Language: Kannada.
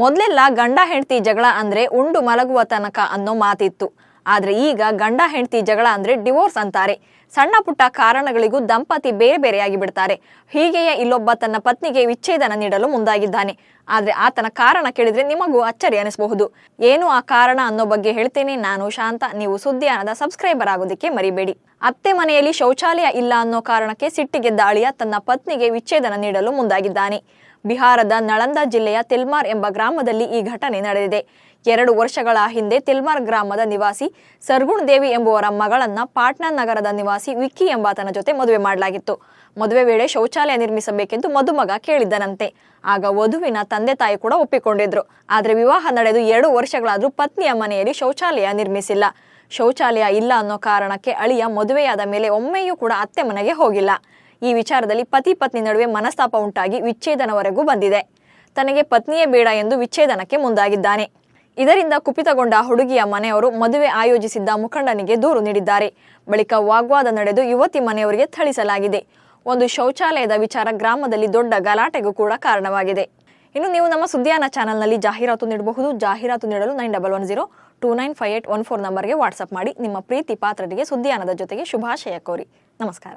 ಮೊದಲೆಲ್ಲ ಗಂಡ ಹೆಂಡತಿ ಜಗಳ ಅಂದ್ರೆ ಉಂಡು ಮಲಗುವ ತನಕ ಅನ್ನೋ ಮಾತಿತ್ತು. ಆದ್ರೆ ಈಗ ಗಂಡ ಹೆಂಡತಿ ಜಗಳ ಅಂದ್ರೆ ಡಿವೋರ್ಸ್ ಅಂತಾರೆ. ಸಣ್ಣ ಪುಟ್ಟ ಕಾರಣಗಳಿಗೂ ದಂಪತಿ ಬೇರೆ ಬೇರೆಯಾಗಿ ಬಿಡ್ತಾರೆ. ಹೀಗೆಯೇ ಇಲ್ಲೊಬ್ಬ ತನ್ನ ಪತ್ನಿಗೆ ವಿಚ್ಛೇದನ ನೀಡಲು ಮುಂದಾಗಿದ್ದಾನೆ. ಆದ್ರೆ ಆತನ ಕಾರಣ ಕೇಳಿದ್ರೆ ನಿಮಗೂ ಅಚ್ಚರಿ ಅನಿಸಬಹುದು. ಏನು ಆ ಕಾರಣ ಅನ್ನೋ ಬಗ್ಗೆ ಹೇಳ್ತೇನೆ ನಾನು ಶಾಂತ. ನೀವು ಸುದ್ದಿಯಾನದ ಸಬ್ಸ್ಕ್ರೈಬರ್ ಆಗೋದಕ್ಕೆ ಮರಿಬೇಡಿ. ಅತ್ತೆ ಮನೆಯಲ್ಲಿ ಶೌಚಾಲಯ ಇಲ್ಲ ಅನ್ನೋ ಕಾರಣಕ್ಕೆ ಸಿಟ್ಟಿಗೆದ್ದ ಅಳಿಯ ತನ್ನ ಪತ್ನಿಗೆ ವಿಚ್ಛೇದನ ನೀಡಲು ಮುಂದಾಗಿದ್ದಾನೆ. ಬಿಹಾರದ ನಳಂದ ಜಿಲ್ಲೆಯ ತಿಲ್ಮಾರ್ ಎಂಬ ಗ್ರಾಮದಲ್ಲಿ ಈ ಘಟನೆ ನಡೆದಿದೆ. ಎರಡು ವರ್ಷಗಳ ಹಿಂದೆ ತಿಲ್ಮಾರ್ ಗ್ರಾಮದ ನಿವಾಸಿ ಸರ್ಗುಣ್ ದೇವಿ ಎಂಬುವರ ಮಗಳನ್ನ ಪಾಟ್ನಾ ನಗರದ ನಿವಾಸಿ ವಿಕ್ಕಿ ಎಂಬಾತನ ಜೊತೆ ಮದುವೆ ಮಾಡಲಾಗಿತ್ತು. ಮದುವೆ ವೇಳೆ ಶೌಚಾಲಯ ನಿರ್ಮಿಸಬೇಕೆಂದು ಮದುಮಗ ಕೇಳಿದ್ದನಂತೆ. ಆಗ ವಧುವಿನ ತಂದೆ ತಾಯಿ ಕೂಡ ಒಪ್ಪಿಕೊಂಡಿದ್ರು. ಆದರೆ ವಿವಾಹ ನಡೆದು ಎರಡು ವರ್ಷಗಳಾದರೂ ಪತ್ನಿಯ ಮನೆಯಲ್ಲಿ ಶೌಚಾಲಯ ನಿರ್ಮಿಸಿಲ್ಲ. ಶೌಚಾಲಯ ಇಲ್ಲ ಅನ್ನೋ ಕಾರಣಕ್ಕೆ ಅಳಿಯ ಮದುವೆಯಾದ ಮೇಲೆ ಒಮ್ಮೆಯೂ ಕೂಡ ಅತ್ತೆ ಮನೆಗೆ ಹೋಗಿಲ್ಲ. ಈ ವಿಚಾರದಲ್ಲಿ ಪತಿ ಪತ್ನಿ ನಡುವೆ ಮನಸ್ತಾಪ ಉಂಟಾಗಿ ವಿಚ್ಛೇದನವರೆಗೂ ಬಂದಿದೆ. ತನಗೆ ಪತ್ನಿಯೇ ಬೇಡ ಎಂದು ವಿಚ್ಛೇದನಕ್ಕೆ ಮುಂದಾಗಿದ್ದಾನೆ. ಇದರಿಂದ ಕುಪಿತಗೊಂಡ ಹುಡುಗಿಯ ಮನೆಯವರು ಮದುವೆ ಆಯೋಜಿಸಿದ್ದ ಮುಖಂಡನಿಗೆ ದೂರು ನೀಡಿದ್ದಾರೆ. ಬಳಿಕ ವಾಗ್ವಾದ ನಡೆದು ಯುವತಿ ಮನೆಯವರಿಗೆ ಥಳಿಸಲಾಗಿದೆ. ಒಂದು ಶೌಚಾಲಯದ ವಿಚಾರ ಗ್ರಾಮದಲ್ಲಿ ದೊಡ್ಡ ಗಲಾಟೆಗೂ ಕೂಡ ಕಾರಣವಾಗಿದೆ. ಇನ್ನು ನೀವು ನಮ್ಮ ಸುದ್ದಿಯಾನ ಚಾನಲ್ನಲ್ಲಿ ಜಾಹೀರಾತು ನೀಡಬಹುದು. ಜಾಹೀರಾತು ನೀಡಲು nine double one zero two nine five eight one four ನಂಬರ್ಗೆ ವಾಟ್ಸಪ್ ಮಾಡಿ. ನಿಮ್ಮ ಪ್ರೀತಿ ಪಾತ್ರರಿಗೆ ಸುದ್ದಿಯಾನದ ಜೊತೆಗೆ ಶುಭಾಶಯ ಕೋರಿ. ನಮಸ್ಕಾರ.